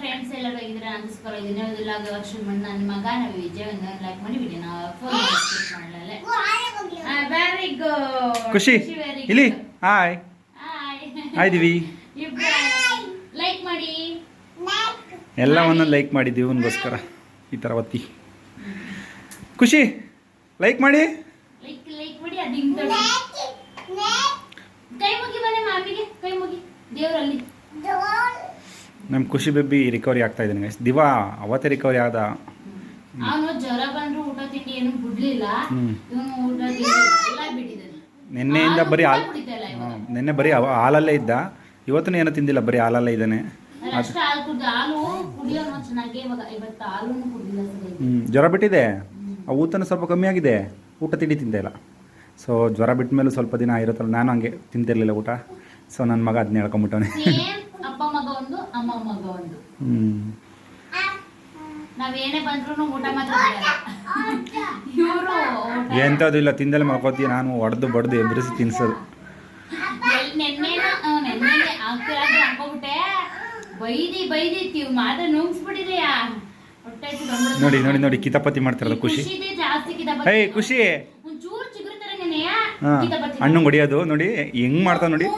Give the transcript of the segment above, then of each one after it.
Friends ಎಲ್ಲರೂ ಇದ್ರೆ ಅಂದಿಸ್ಕೊಳ ಇದೀನಿ ಇದಿಲ್ಲ ಲಕ್ಷ್ಮಿ ಮಣ್ಣ. ನನ್ನ ಮಗ ನಾವು ವಿಜಯ್ ಒಂದು ಲೈಕ್ ಮಾಡಿ ಬಿಡಿ. ನಾವು ಫೋನ್ ಮಾಡಲೇ ವೆರಿ ಗುಡ್ ಖುಷಿ. ಇಲ್ಲಿ? Hi hi hi Divi like ಮಾಡಿ. ಎಲ್ಲ ಒಂದೊಂದು ಲೈಕ್ ಮಾಡಿ ಇವನಿಗೋಸ್ಕರ ಈ ಥರ ಒತ್ತಿ. ಖುಷಿ. ಲೈಕ್ ಮಾಡಿ. ಲೈಕ್ ಲೈಕ್ ಮಾಡಿ ಅದು ಹಿಂಗ್ ಕೈ ಮುಗಿ ಮನೆ ಮಾಮಿಗೆ ಕೈ ಮುಗಿ. ದೇವರಲ್ಲಿ. ನಮ್ಮ ಖುಷಿ ಬೇಬಿ ರಿಕವರಿ ಆಗ್ತಾ ಇದ್ದೀನಿ ಗೈಸ್ ದಿವಾ ಅವತ್ತೇ ರಿಕವರಿ ಆದ. ಅವನು ಜ್ವರ ಬಂದ್ರು ಊಟ ತಿಂಡಿ ಏನು ಬಿಡ್ಲಿಲ್ಲ. ಇವನು ಊಟ ತಿಂಡಿ ಎಲ್ಲ ಬಿಟ್ಟಿದ್ದಾನೆ. ನಿನ್ನೆಯಿಂದ ಬರೀ ಹಾಲು ನಿನ್ನೆ ಬರೀ ಅವ- ಹಾಲಲ್ಲೇ ಇದ್ದ. ಇವತ್ತು ಏನೋ ತಿಂದಿಲ್ಲ ಬರೀ ಹಾಲಲ್ಲೇ ಇದ್ದಾನೆ. ಜ್ವರ ಬಿಟ್ಟಿದೆ. ಆ ಊತನ ಸ್ವಲ್ಪ ಕಮ್ಮಿ ಆಗಿದೆ. ಊಟ ತಿಂಡಿ ತಿಂದೆ ಇಲ್ಲ. ಸೊ ಜ್ವರ ಬಿಟ್ಟ ಮೇಲೆ ಸ್ವಲ್ಪ ದಿನ ಇರುತ್ತಲ್ಲ ನಾನು ಹಂಗೆ ತಿಂತಿರ್ಲಿಲ್ಲ ಊಟ. ಸೊ ನನ್ನ ಮಗ ಅದನ್ನ ಹೇಳ್ಕೊಂಬಿಟ್ಟವನೆ ಅಮ್ಮ ಮಗ ಒಂದು ಹ್ಞೂ ನಾವೇನೇ ಬಂದ್ರು ಊಟ ಮಾತ್ರ ಇವರು ಎಂಥದ್ದು ಇಲ್ಲ ತಿಂದಲ್ಲಿ ಮಾಡ್ಕೋತೀವಿ ನಾನು ಹೊಡೆದು ಬಡ್ದು ಎಬ್ಬರಿಸಿ ತಿನ್ಸೋದು. ಬೈದಿ ಬೈದಿ ತೀವ್ ಮಾತ್ರ ನುಂಗ್ಸ್ಬಿಟ್ಟಿದೆಯಾ. ನೋಡಿ ನೋಡಿ ನೋಡಿ ಕಿತಾಪತಿ ಮಾಡ್ತಾರಲ್ಲ ಖುಷಿ. ಏಯ್ ಖುಷಿ. ಹಣ್ಣು ಹೊಡಿಯೋದು ನೋಡಿ ಹೆಂಗ್ ಮಾಡ್ತಾವ ನೋಡಿ.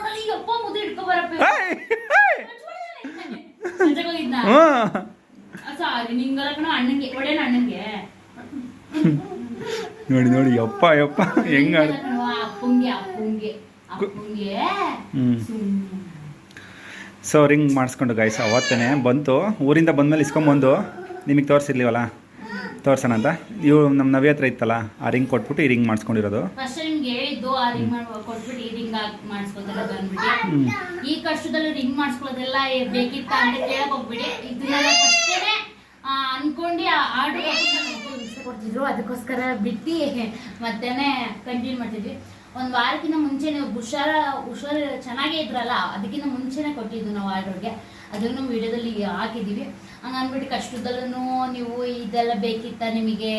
ನೋಡಿ ನೋಡಿ ಯಪ್ಪ ಯಪ್ಪ ಹೆಂಗ ಸೊ ರಿಂಗ್ ಮಾಡಿಸ್ಕೊಂಡು ಗಾಯ್ಸ್ ಅವತ್ತೇ ಬಂತು. ಊರಿಂದ ಬಂದ್ಮೇಲೆ ಇಸ್ಕೊಂಬಂದು. ನಿಮಗೆ ತೋರಿಸಿರ್ಲಿವಲ್ಲ? ತೋರ್ಸೋಣ ಅಂತ. ಇವು ನಮ್ಮ ನವಿ ಹತ್ರ ಇತ್ತಲ್ಲ ಆ ರಿಂಗ್ ಕೊಟ್ಬಿಟ್ಟು ಈ ರಿಂಗ್ ಮಾಡಿಸ್ಕೊಂಡಿರೋದು. ನಿಮ್ಗೆ ಹೇಳಿದ್ದು ಆ ರಿಂಗ್ ಕೊಟ್ಬಿಟ್ಟು ಈ ರಿಂಗ್ ಮಾಡಿಸ್ಕೋದೆಲ್ಲ ಬಂದ್ಬಿಟ್ಟು. ಈ ಕಷ್ಟದಲ್ಲಿ ರಿಂಗ್ ಮಾಡಿಸ್ಕೊಳ್ಳೋದೆಲ್ಲ ಬೇಕಿತ್ತ ಅಂತ ಕೇಳಕ್ ಹೋಗ್ಬಿಡಿ. ಇದನ್ನೆಲ್ಲ ಫಸ್ಟೇನೆ ಅನ್ಕೊಂಡು ಆರ್ಡರ್ ಕೊಡ್ತಿದ್ರು. ಅದಕ್ಕೋಸ್ಕರ ಬಿಟ್ಟು ಮತ್ತೇನೆ ಕಂಟಿನ್ಯೂ ಮಾಡ್ತಿದ್ವಿ. ಒಂದು ವಾರಕ್ಕಿಂತ ಮುಂಚೆ ನೀವು ಹುಷಾರ ಹುಷಾರ ಚೆನ್ನಾಗೇ ಇದ್ರಲ್ಲ ಅದಕ್ಕಿಂತ ಮುಂಚೆನೆ ಕೊಟ್ಟಿದ್ದು ನಾವು ಆರ್ಡರ್ಗೆ. ಅದನ್ನು ವಿಡಿಯೋದಲ್ಲಿ ಹಾಕಿದ್ದೀವಿ. ಹಂಗನ್ಬಿಟ್ಟು ಕಷ್ಟದಲ್ಲೂ ನೀವು ಇದೆಲ್ಲ ಬೇಕಿತ್ತ ನಿಮಗೆ?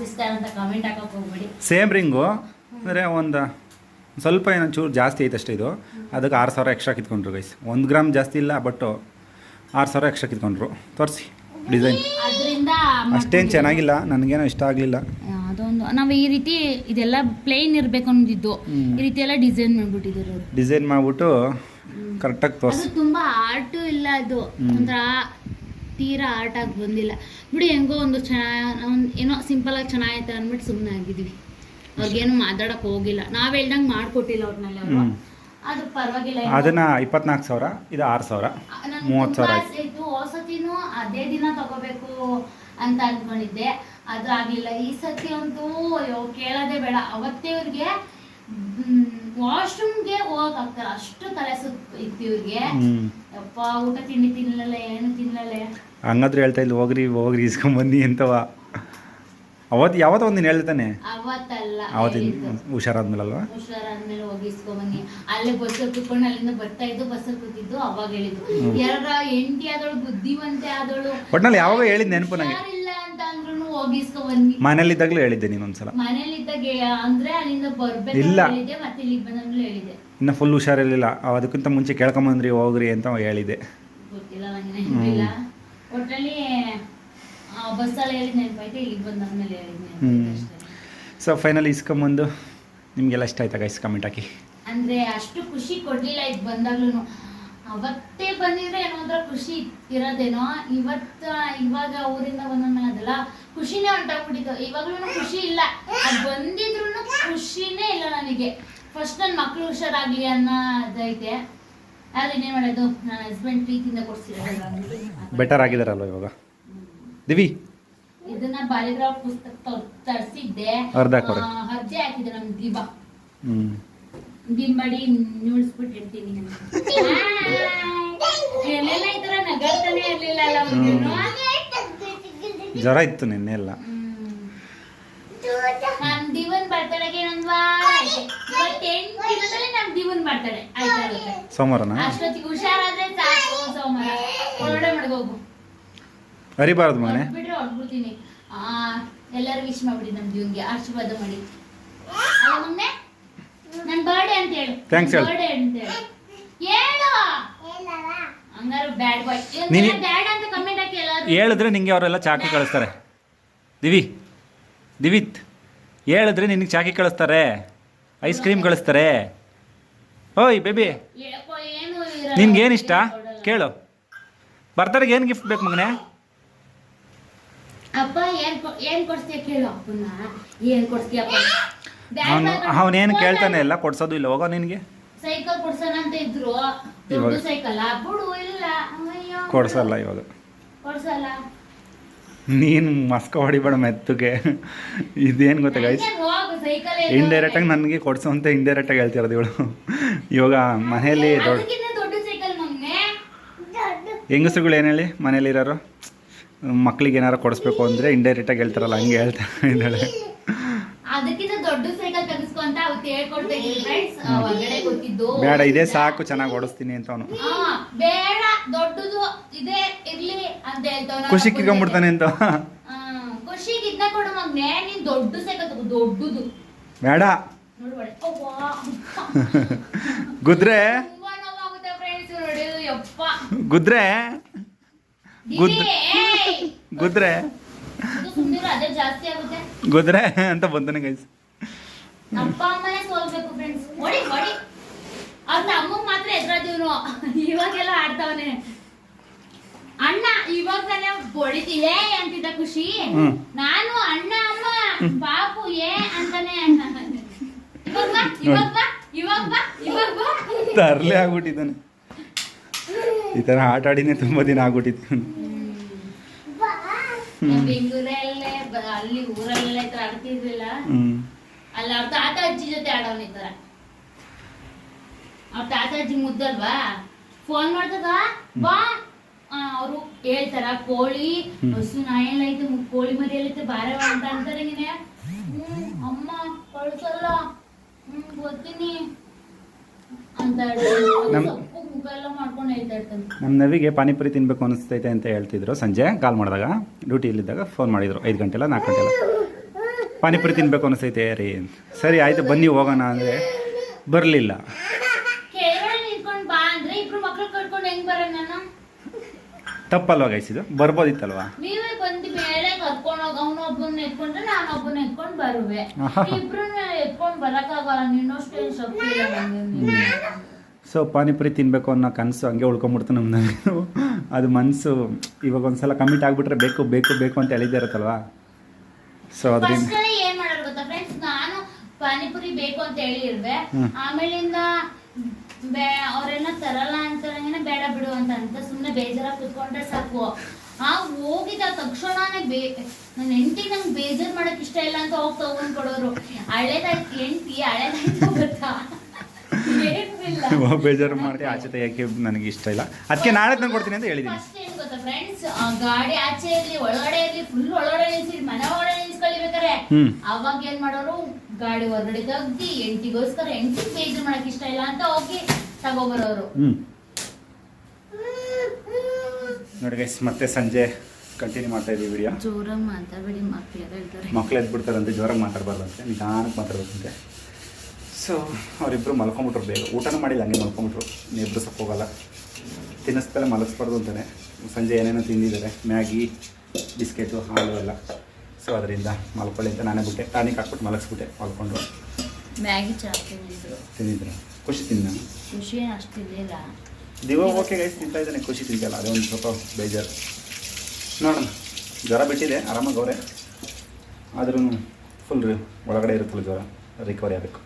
ಸಿಸ್ಟರ್ ಅಂತ ಕಮೆಂಟ್ ಹಾಕಕ್ಕೆ ಹೋಗ್ಬೇಡಿ. ಸೇಮ್ ರಿಂಗು ಅಂದರೆ ಒಂದು ಸ್ವಲ್ಪ ಏನೋ ಚೂರು ಜಾಸ್ತಿ ಐತೆ ಅಷ್ಟೇ ಇದು. ಅದಕ್ಕೆ ಆರು ಸಾವಿರ ಎಕ್ಸ್ಟ್ರಾ ಕಿತ್ಕೊಂಡ್ರು ಗೈಸ್ ಒಂದು ಗ್ರಾಮ್ ಜಾಸ್ತಿ ಇಲ್ಲ ಬಟ್ ಆರು ಸಾವಿರ ಎಕ್ಸ್ಟ್ರಾ ಕಿತ್ಕೊಂಡ್ರು. ತೋರಿಸಿ ಡಿಸೈನ್ ಅಷ್ಟೇನು ಚೆನ್ನಾಗಿಲ್ಲ ನನಗೇನೋ ಇಷ್ಟ ಆಗಲಿಲ್ಲ. ಅದೊಂದು ನಾವು ಈ ರೀತಿ ಇದೆಲ್ಲ ಪ್ಲೇನ್ ಇರಬೇಕು ಅಂದಿದ್ದು. ಈ ರೀತಿ ಎಲ್ಲ ಡಿಸೈನ್ ಮಾಡ್ಬಿಟ್ಟಿದ್ರು ಡಿಸೈನ್ ಮಾಡಿಬಿಟ್ಟು ಕರೆಕ್ಟಾಗಿ ತೋರಿಸಿ. ತುಂಬಾ ಆರ್ಟು ಇಲ್ಲ ಅದು. ಒಂಥರ ತೀರಾ ಆರ್ಟಾಗಿ ಆಗಿ ಬಂದಿಲ್ಲ. ಬಿಡಿ ಹೆಂಗೋ ಒಂದು ಚೆನ್ನಾಗಿ ಒಂದು ಏನೋ ಸಿಂಪಲ್ ಆಗಿ ಚೆನ್ನಾಗೈತೆ ಅಂದ್ಬಿಟ್ಟು ಸುಮ್ಮನೆ ಆಗಿದ್ದೀವಿ ಅವ್ರಿಗೇನು ಮಾತಾಡಕ್ ಹೋಗಿಲ್ಲ. ನಾವ್ ಹೇಳ್ದಂಗ್ ಮಾಡ್ಕೊಟ್ಟಿಲ್ಲ ಅವ್ರನ್ನೆಲ್ಲ ಅವರು. ಹ್ಮ್. ಅದು ಪರವಾಗಿಲ್ಲ ಅದನ್ನ ಇಪ್ಪತ್ನಾಲ್ಕು ಸಾವಿರ ಇದು ಆರು ಸಾವಿರ. ಮೂವತ್ತು ಸಾವಿರ ಆಯ್ತು. ಆಯ್ತು ಹೊಸತಿನೂ ಅದೇ ದಿನ ತಗೋಬೇಕು ಅಂತ ಅನ್ಕೊಂಡಿದ್ದೆ. ಅದು ಆಗ್ಲಿಲ್ಲ. ಈ ಸತಿ ಅಂತೂ ಅಯ್ಯೋ ಕೇಳೋದೇ ಬೇಡ. ಅವತ್ತೇ ಇವ್ರಿಗೆ ವಾಶ್ರೂಮ್ಗೆ ಹೋಗಕ್ ಆಗ್ತಾರ. ಅಷ್ಟು ತಲೆ ಸುತ್ತ ಇತ್ತು ಇವ್ರಿಗೆ. ಹ್ಞೂ ಯಪ್ಪ ಊಟ ತಿಂಡಿ ತಿನ್ಲಲ್ಲ ಏನು ತಿನ್ನಲ್ಲ ಹಂಗಾದ್ರೆ ಹೇಳ್ತಾ ಇಲ್ಲ ಹೋಗ್ರಿ ಹೋಗ್ರಿ ಬನ್ನಿ ಅಂತವ. ಅವತ್ತು ಯಾವತ್ತೋ ಒಂದು ನೀನು ಹೇಳ್ತಾನೆ ಅವತ್ತಲ್ಲ ಅವತ್ತಿನ ಹುಷಾರಾದ್ಮೇಲೆ ಅಲ್ವಾ ಹುಷಾರಾದ್ಮೇಲೆ ಹೋಗಿ ಇಸ್ಕೊಂಬನ್ನಿ ಅಲ್ಲೇ ಬಸ್ಸಲ್ಲಿ ಕುತ್ಕೊಂಡು ಅಲ್ಲಿಂದ ಬರ್ತಾ ಇದ್ದು ಬಸ್ಸಲ್ಲಿ ಕೂತಿದ್ದು ಅವಾಗ ಹೇಳಿದ್ದು. ಯಾರ ಬುದ್ಧಿವಂತೆ ಆದಳು ಒಟ್ನಲ್ಲಿ ಯಾವಾಗ ಹೇಳಿದ್ ನೆನಪು ನನಗೆ? ಮನೇಲಿ ಅಂತ ಅಂದ್ರೂ ಹೋಗಿ ಇಸ್ಕೊಂಬನ್ನಿ ಮನೇಲಿದ್ದಾಗಲೂ ಹೇಳಿದ್ದೆ ನೀನೊಂದ್ಸಲ ಮನೇಲಿದ್ದಾಗ ಅಂದ್ರೆ ಅಲ್ಲಿಂದ ಬರ್ಬೇಕು ಇಲ್ಲ. ಹೇಳಿದೆ ಮತ್ತೆ ಇಲ್ಲಿಗೆ ಬಂದಾಗ್ಲೂ ಹೇಳಿದೆ ಇನ್ನು ಫುಲ್ ಹುಷಾರಿರಲಿಲ್ಲ. ಅದಕ್ಕಿಂತ ಮುಂಚೆ ಕೇಳ್ಕೊಂಬಂದ್ರಿ ಹೋಗ್ರಿ ಅಂತ ಹೇಳಿದೆ ಗೊತ್ತಿಲ್ಲ ನಂಗೆ ನೆನಪಿಲ್ಲ ಒಟ್ಟಲ್ಲಿ ಬಸ್ಸಲ್ಲಿ ಹೇಳಿದ ನೆನಪೈತೆ ಹೇಳಿದ್ ಹ್ಮ್. ಸೊ ಫೈನಲಿ ಇಸ್ಕೊಂಬಂದು ನಿಮಗೆಲ್ಲ ಇಷ್ಟ ಆಯ್ತಾ ಗೈಸ್ ಕಮೆಂಟ್ ಹಾಕಿ? ಅಂದ್ರೆ ಅಷ್ಟು ಖುಷಿ ಕೊಡ್ಲಿಲ್ಲ ಇದು ಬಂದಾಗ್ಲೂ ಅವತ್ತೇ ಬಂದಿದ್ರೆ ಏನೋ ಒಂಥರ ಖುಷಿ ಇರೋದೇನೋ ಇವತ್ತ ಇವಾಗ ಊರಿಂದ ಬಂದ್ಮೇಲೆ ಅದೆಲ್ಲ ಖುಷಿನೇ ಹೊಂಟಾಗ್ಬಿಟ್ಟಿತ್ತು ಇವಾಗ್ಲೂ ಖುಷಿ ಇಲ್ಲ. ಅದು ಬಂದಿದ್ರು ಖುಷಿನೇ ಇಲ್ಲ ನನಗೆ. ಫಸ್ಟ್ ನನ್ನ ಮಕ್ಳು ಹುಷಾರಾಗ್ಲಿ ಅನ್ನೋ ಅದೈತೆ ಆದ್ರೆ ಇನ್ನೇನ್ ಮಾಡೋದು? ನನ್ನ ಹಸ್ಬೆಂಡ್ ಪ್ರೀತಿಯಿಂದ ಕೊಡ್ಸಿರೋದು. ಬೆಟರ್ ಆಗಿದಾರಲ್ವ ಇವಾಗ? ದಿವಿ. ಇದನ್ನ ಬಾಲಿಗ್ರಾಫ್ ಪುಸ್ತಕ ತರ್ಸಿದ್ದೆ. ಅರ್ಧ. ಆ, ಹಾಕಿದೆ ನಮ್ ದೀಪ. ಹ್ಞೂ ದಿಂಬಡಿ ನ್ಯೂಡ್ಸ್ಬಿಟ್ಟು ಇರ್ತೀನಿ ಎಲ್ಲೆಲ್ಲ ಈ ತರ ನಗಾಡ್ತಾನೆ ಇರ್ಲಿಲ್ಲ ಅಲ್ಲ. ಜ್ವರ ಇತ್ತು ನಿನ್ನೆ ಎಲ್ಲ. ನಮ್ ದಿವನ್ ಬರ್ತಡೆಗೆ ಇನ್ನೊಂದ್ ವಾರ ಐತೆ ಎಂಟು ದಿನದಲ್ಲಿ ನಮ್ ದಿವನ್ ಬರ್ತಡೆ. ಆಯ್ತಾ? ಸೋಮವಾರನಾ? ಅಷ್ಟೊತ್ತಿಗೆ ಹುಷಾರಾದ್ರೆ ಸಾಕು ಸೋಮವಾರ. ಹೊರಗಡೆ ಮಾಡ್ಕೋಗು ಅರಿಬಾರ್ದು ಮಗನೇ. ಥ್ಯಾಂಕ್ಸ್ ಹೊಡ್ಬಿಡ್ತೀನಿ ಆ ಎಲ್ಲರೂ ವಿಶ್ ಮಾಡ್ಬಿಡಿ ನಮ್ ದಿವನ್ಗೆ ಆಶೀರ್ವಾದ ಮಾಡಿ. ಅಲ್ಲ ಮೊನ್ನೆ ನನ್ ಬರ್ಡೇ ಅಂತ ಹೇಳು. Thanks ಹೇಳು. ಬರ್ಡೇ ಅಂತ ಹೇಳು. ಹೇಳು. ಹಂಗಾರೆ ಬ್ಯಾಡ್ ಬಾಯ್ ನೀನು- ಬ್ಯಾಡ್ ಅಂತ ಕಮೆಂಟ್ ಹಾಕಿ ಎಲ್ಲಾರು ಹೇಳಿದ್ರೆ ನಿಂಗೆ ಅವರೆಲ್ಲ ಚಾಕಿ ಕಳಿಸ್ತಾರೆ. ದಿವಿ ದಿವಿತ್ ಹೇಳಿದ್ರೆ ನಿನಗೆ ಚಾಕಿ ಕಳಿಸ್ತಾರೆ. ಐಸ್ ಕ್ರೀಮ್ ಕಳಿಸ್ತಾರೆ. ಓಯ್ ಬೇಬಿ ನಿನ್ಗೇನಿಷ್ಟ? ಏನು ನಿನ್ಗೇನು ಇಷ್ಟ ಕೇಳು. ಬರ್ತಾರಿಗೆ ಏನು ಗಿಫ್ಟ್ ಬೇಕು ಮಗನೇ? ಅಪ್ಪ ಏನ್ ಏನ್ ಕೊಡ್ಸ್ತೀಯ ಕೇಳು ಅಪ್ಪನ ಏನ್ ಕೊಡ್ಸ್ತೀಯಪ್ಪ ಅವನು ಅವನೇನು ಕೇಳ್ತಾನೆ ಇಲ್ಲ ಕೊಡ್ಸೋದು ಇಲ್ಲ ಹೋಗೋ ನಿನಗೆ? ಸೈಕಲ್ ಕೊಡ್ಸೋಣ ಅಂತ ಇದ್ರು. ದೊಡ್ಡ ಸೈಕಲ್ ಬಿಡು ಇಲ್ಲ. ಅಯ್ಯೋ. ಕೊಡ್ಸಲ್ಲ ಇವಾಗ. ಕೊಡ್ಸಲ್ಲ. ನೀನು ಮಸ್ಕ ಹೊಡಿಬೇಡ ಮೆತ್ತಗೆ. ಇದೇನು ಗೊತ್ತಾ ಗೈಸ್ ಇಂಡೈರೆಕ್ಟಾಗಿ ನನಗೆ ಕೊಡ್ಸು ಅಂತ ಇಂಡೈರೆಕ್ಟಾಗಿ ಹೇಳ್ತಿರೋದು ಇವಳು. ಇವಾಗ ಮನೆಯಲ್ಲಿ ದೊಡ್ಡ ಹೆಂಗಸ್ರುಗಳು ಏನು ಹೇಳಿ ಮನೇಲಿರೋರು ಮಕ್ಳಿಗೆ ಏನಾರು ಕೊಡಿಸ್ಬೇಕು ಅಂದರೆ ಇಂಡೈರೆಕ್ಟಾಗಿ ಹೇಳ್ತಾರಲ್ಲ ಹಂಗೆ ಹೇಳ್ತಾ ಇದ್ದಾಳೆ. ಅದಕ್ಕಿಂತ ದೊಡ್ಡ ಸೈಕಲ್ ತೆಗಿಸ್ಕೊ ಅಂತ ಅವತ್ತು ಹೇಳ್ಕೊಡ್ತಾ ಫ್ರೆಂಡ್ಸ್ ಹೊರಗಡೆ ಗೊತ್ತಿದ್ದು. ಬೇಡ ಇದೇ ಸಾಕು ಚೆನ್ನಾಗಿ ಓಡಿಸ್ತೀನಿ ಅಂತ ಅವನು. ಆ, ಬೇಡ ದೊಡ್ಡದು ಇದೇ ಇರ್ಲಿ ಅಂತ ಹೇಳ್ತಾವ ಖುಷಿ ಕಿಕೊಂಡ್ಬಿಡ್ತಾನೆ ಅಂತ. ಖುಷಿಗೆ ಇದನ್ನ ಕೊಡು ಮಗ್ನೆ ನೀನ್ ದೊಡ್ಡ ಸೈಕಲ್ ತಗೋ ದೊಡ್ಡದು. ಬೇಡ. ಗುದ್ರೆ ಗುದ್ರೆ ಗುದ್- ಗುದ್ರೆ? ಆಗುತ್ತೆ ಗುದ್ರೆ ಅಂತ ಬಂದನೆ ಗೈಸ್ ಅಪ್ಪ ಅಮ್ಮನೇ ಸೋಲ್ಬೇಕು ಫ್ರೆಂಡ್ಸ್ ಅಮ್ಮಗ್ ಮಾತ್ರ ಎದ್ರದಿವ್ನು. ಇವಾಗೆಲ್ಲ ಆಡ್ತಾವನೆ. ಅಣ್ಣ ಇವಾಗ ತಾನೇ ಹೊಡಿತೀಯೇ ಅಂತಿದ್ದ ಖುಷಿ. ನಾನು ಅಣ್ಣ ಅಮ್ಮ ಬಾಪು ಏ ಅಂತಾನೆ ಇವಾಗ ಬಾ ಇವಾಗ ಬಾ ಇವಾಗ ಬಾ ಇವಾಗ ಬಾ. ತರಲೆ ಆಗ್ಬಿಟ್ಟಿದ್ದಾನೆ. ಈ ತರ ಆಟ ಆಡಿನೇ ತುಂಬಾ ದಿನ ಆಗ್ಬಿಟ್ಟಿತ್ತು. ಬೆಂಗಳೂರಲ್ಲೇ ಅಲ್ಲಿ ಊರಲ್ಲೇ ಆಡ್ತಿರ್ಲಿಲ್ಲ ಅಲ್ಲಿ ಅವ್ರ ತಾತ ಅಜ್ಜಿ ಜೊತೆ ಆಡೋನ್ ಈ ತರ. ಅವ್ರ ತಾತ ಅಜ್ಜಿ ಮುದ್ದಲ್ವಾ? ಫೋನ್ ಮಾಡ್ತದ? ಬಾ. ಅವರು ಹೇಳ್ತಾರ ಕೋಳಿ. ಹಸು ನಾಯೆಲ್ಲ ಐತೆ ಕೋಳಿ ಮರಿ ಎಲ್ಲೈತೆ ಬಾರೆ ಅಂತ ಅಂತಾರೆ ನೀನೆ. ಹ್ಮ್ ಅಮ್ಮ ಕಳ್ಸಲ್ಲ. ಹ್ಮ್ ಗೊತ್ತೀನಿ ಅಂತ ನಮ್ಮ ನವಿಗೆ ಪಾನಿಪುರಿ ತಿನ್ಬೇಕು ಅನಿಸ್ತೈತೆ ಅಂತ ಹೇಳ್ತಿದ್ರು ಸಂಜೆ ಕಾಲ್ ಮಾಡಿದಾಗ. ಡ್ಯೂಟಿಯಲ್ಲಿದ್ದಾಗ ಫೋನ್ ಮಾಡಿದ್ರು. ಐದು ಗಂಟೆಲ್ಲ ನಾಲ್ಕು ಗಂಟೆಲ್ಲ. ಪಾನಿಪುರಿ ತಿನ್ಬೇಕು ಅನಿಸ್ತೈತೆ ರೀ ಸರಿ ಆಯಿತು ಬನ್ನಿ ಹೋಗೋಣ ಅಂದರೆ ಬರಲಿಲ್ಲ. ತಪ್ಪಲ್ವಾ ಗೈಸ್ ಇದು? ಬರ್ಬೋದಿತ್ತಲ್ವಾ? ಬರುವೆ. ಸೊ ಪಾನಿಪುರಿ ತಿನ್ನಬೇಕು ಅನ್ನೋ ಕನಸು ಹಂಗೆ ಉಳ್ಕೊಂಬಿಡ್ತು ನಮ್ಮ ನವಿದು ಅದು ಮನಸ್ಸು ಇವಾಗ ಒಂದ್ಸಲ ಕಮಿಟ್ ಆಗಿಬಿಟ್ರೆ ಬೇಕು ಬೇಕು ಬೇಕು ಅಂತ ಹೇಳಿದ್ದೆ ಇರುತ್ತಲ್ವಾ? ಸೊ ಅದರಿಂದ ಏನ್ ಮಾಡೋರು ಗೊತ್ತಾ ಫ್ರೆಂಡ್ಸ್ ನಾನು ಪಾನಿಪುರಿ ಬೇಕು ಅಂತ ಹೇಳಿರ್ವೆ. ಆಮೇಲಿಂದ ಅವ್ರೆಲ್ಲ ತರಲ್ಲ ಅಂತಾರಂಗೇನೆ ಬೇಡ ಬಿಡು ಅಂತ ಅಂತ ಸುಮ್ಮನೆ ಬೇಜಾರಾಗಿ ಕುತ್ಕೊಂಡ್ರೆ ಸಾಕು. ಆ ಹೋಗಿದ ತಕ್ಷಣನೇ ಬೇ ನನ್ನ ಹೆಂಡತಿ ನಂಗೆ ಬೇಜಾರ್ ಮಾಡಕ್ ಇಷ್ಟ ಇಲ್ಲ ಅಂತ ಹೋಗಿ ತಗೊಂಡ್ ಕೊಡೋರು. ಹಳೇದಾಯ್ತು ಹೆಂಡತಿ ಹಳೇದಾಯ್ತು ಗೊತ್ತಾ? ಬೇಜಾರು ಮಾಡಿ ಆಚೆ ತೆಗಿಯೋಕ್ಕೆ ನನಗೆ ಇಷ್ಟ ಇಲ್ಲ. ಅದಕ್ಕೆ ನಾಳೆ ತಂದು ಕೊಡ್ತೀನಿ ಅಂತ ಹೇಳಿದೀನಿ. ಫಸ್ಟ್ ಏನ್ ಗೊತ್ತಾ ಫ್ರೆಂಡ್ಸ್ ಗಾಡಿ ಆಚೆ ಇರ್ಲಿ ಒಳಗಡೆ ಇರ್ಲಿ ಫುಲ್ ಒಳಗಡೆ ನಿಲ್ಸಿ ಮನೆ ಒಳಗಡೆ ನಿಲ್ಸ್ಕೊಳ್ಳಿಬೇಕಾರೆ ಹ್ಞೂ ಅವಾಗ ಏನ್ ಮಾಡೋರು? ಗಾಡಿ ಹೊರಗಡೆ ತೆಗ್ದಿ ಎಂಟಿಗೋಸ್ಕರ ಎಂಟಿ ಬೇಜಾರ್ ಮಾಡಕ್ ಇಷ್ಟ ಇಲ್ಲ ಅಂತ ಹೋಗಿ ತಗೋಬರೋರು. ಹ್ಞೂ ನೋಡಿ ಗೈಸ್ ಮತ್ತೆ ಸಂಜೆ ಕಂಟಿನ್ಯೂ ಮಾಡ್ತಾ ಇದೀವಿ ವಿಡಿಯೋ ಜೋರಾಗಿ ಮಾತಾಡಬೇಡಿ ಮಕ್ಳು ಹೇಳ್ತಾರೆ ಮಕ್ಳು ಎದ್ಬಿಡ್ತಾರಂತೆ ಜೋರಾಗಿ ಮಾತಾಡಬಾರ್ದಂತೆ ನಿಧಾನಕ್ಕೆ ಮಾತಾಡ್ಬೇಕಂತೆ. ಸೊ ಅವರಿಬ್ಬರು ಮಲ್ಕೊಂಬಿಟ್ರು ಬೇಗ. ಊಟನೂ ಮಾಡಿಲ್ಲ ಹಂಗೆ ಮಲ್ಕೊಂಬಿಟ್ರು. ಇಬ್ಬರು ಹೋಗಲ್ಲ. ತಿನ್ನಿಸ್ದಲ್ಲೇ ಮಲಗಿಸ್ಬಾರ್ದು ಅಂತಾನೆ. ಸಂಜೆ ಏನೇನೋ ತಿಂದಿದ್ದಾರೆ. ಮ್ಯಾಗಿ ಬಿಸ್ಕೆಟು ಹಾಲು ಎಲ್ಲ. ಸೊ ಅದರಿಂದ ಮಲ್ಕೊಳ್ಳಿ ಅಂತ ನಾನೇ ಬಿಟ್ಟೆ. ಟಾನಿಕ್ ಹಾಕ್ಬಿಟ್ಟು ಮಲಗಿಸ್ಬಿಟ್ಟೆ ಮಲ್ಕೊಂಡು. ಮ್ಯಾಗಿ ಚಾ ತಿಂದಿದ್ರು. ಖುಷಿ ತಿನ್ನ ನಾನು ಖುಷಿ ಅಷ್ಟು ದಿವ ಓಕೆ ಗೈಸ್ ತಿಂತಾ ಇದ್ದಾನೆ ಖುಷಿ ತಿಂತಲ್ಲ. ಅದೇ ಒಂದು ಸ್ವಲ್ಪ ಬೇಜಾರು. ನೋಡೋಣ. ಜ್ವರ ಬಿಟ್ಟಿದೆ ಆರಾಮಾಗವ್ರೆ ಅವರೇ. ಆದ್ರೂ ಫುಲ್ ಒಳಗಡೆ ಇರುತ್ತಲ್ಲ ಜ್ವರ. ರಿಕವರಿ ಆಗಬೇಕು.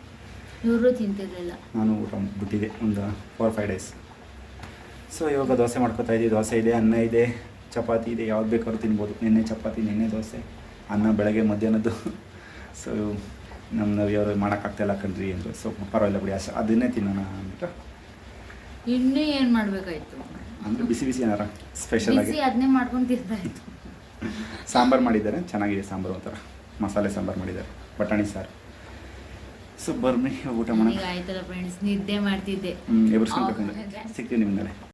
ಇವರು ತಿಂತಿರಲಿಲ್ಲ ನಾನು ಊಟ ಬಿಟ್ಟಿದ್ದೆ ಒಂದು ಫೋರ್ ಫೈವ್ ಡೇಸ್ ಸೊ ಇವಾಗ ದೋಸೆ ಮಾಡ್ಕೊತಾ ಇದ್ದೀವಿ. ದೋಸೆ ಇದೆ ಅನ್ನ ಇದೆ ಚಪಾತಿ ಇದೆ. ಯಾವ್ದು ಬೇಕಾದ್ರೂ ತಿನ್ಬೋದು. ನಿನ್ನೆ ಚಪಾತಿ ನಿನ್ನೆ ದೋಸೆ. ಅನ್ನ ಬೆಳಗ್ಗೆ ಮಧ್ಯಾಹ್ನದ್ದು. ಸೊ ನಮ್ಮ ನವಿಯವರು ಮಾಡೋಕ್ಕಾಗ್ತಾಯಿಲ್ಲ ಕಣ್ರಿ ಅಂದರು ಸೊ ಪರವಾಗಿಲ್ಲ ಬಿಡಿ ಅಷ್ಟು ಅದನ್ನೇ ತಿನ್ನೋಣ ಅಂದ್ಬಿಟ್ಟು. ಇನ್ನೂ ಏನು ಮಾಡಬೇಕಾಯ್ತು? ಅಂದರೆ ಬಿಸಿ ಬಿಸಿ ಏನಾರ ಸ್ಪೆಷಲ್ ಆಗಿ ಅದನ್ನೇ ಮಾಡ್ಕೊಂಡು ತಿಂತಾಯಿತ್ತು ಸಾಂಬಾರು ಮಾಡಿದ್ದಾರೆ. ಚೆನ್ನಾಗಿದೆ ಸಾಂಬಾರು ಒಂಥರ. ಮಸಾಲೆ ಸಾಂಬಾರು ಮಾಡಿದ್ದಾರೆ. ಬಟಾಣಿ ಸಾರು. ಸೊ ಬರ್ಮಿ ಊಟ ಮಾಡಿ ಆಯ್ತಲ್ಲ ಫ್ರೆಂಡ್ಸ್ ನಿದ್ದೆ ಮಾಡ್ತಿದ್ದೆ. ಸಿಗ್ತೀನಿ ಮೇಲೆ